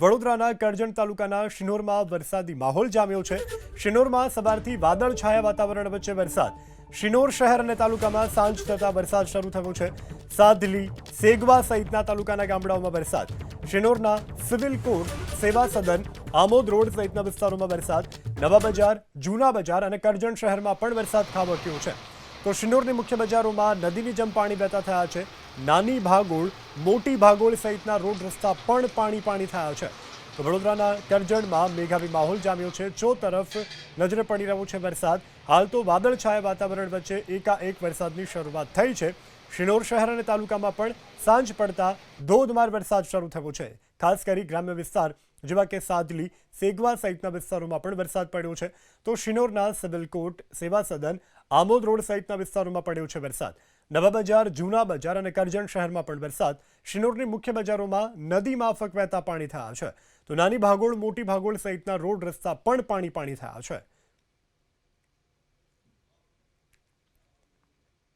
વડોદરાના કરજણ તાલુકાના શિનોરમાં વરસાદી માહોલ જામ્યો છે. શિનોરમાં સવારથી વાદળછાયા વાતાવરણ વચ્ચે વરસાદ. શિનોર શહેર અને તાલુકામાં સાંજ થતા વરસાદ શરૂ થયો છે. સાદલી સેગવા સહિતના તાલુકાના ગામડાઓમાં વરસાદ. શિનોરના સિવિલ કોર્ટ સેવા સદન, આમોદ રોડ સહિતના વિસ્તારોમાં વરસાદ. નવા બજાર, જૂના બજાર અને કરજણ શહેરમાં પણ વરસાદ ખાબક્યો છે. તો શિનોરની મુખ્ય બજારોમાં નદીની જેમ પાણી વહેતા થયા છે. નાની ભાગોળ, મોટી ભાગોળ સહિતના રોડ રસ્તા પણ પાણી પાણી થયા છે. તો વડોદરાના કરજણમાં મેઘાવી માહોલ જામ્યો છે. ચો તરફ નજરે પડી રહ્યો છે વરસાદ, હાલ તો વાદળછાયા વાતાવરણ વચ્ચે એકાએક વરસાદની શરૂઆત થઈ છે. શિનોર શહેર અને તાલુકામાં પણ સાંજ પડતા ધોધમાર વરસાદ શરૂ થયો છે. ખાસ કરી ગ્રામ્ય વિસ્તાર, જેવા કે સાદલી સેગવા સહિતના વિસ્તારોમાં પણ વરસાદ પડ્યો છે. તો શિનોરના સિવિલ કોર્ટ સેવા સદન, આમોદ રોડ સહિતના વિસ્તારોમાં પડ્યો છે વરસાદ. નવા બજાર, જૂના બજાર અને કરજણ શહેરમાં પણ વરસાદ. શિનોરની મુખ્ય બજારોમાં નદી માફક વહેતા પાણી થયા છે. તો નાની ભાગોળ, મોટી ભાગોળ સહિતના રોડ રસ્તા પણ પાણી પાણી થયા છે.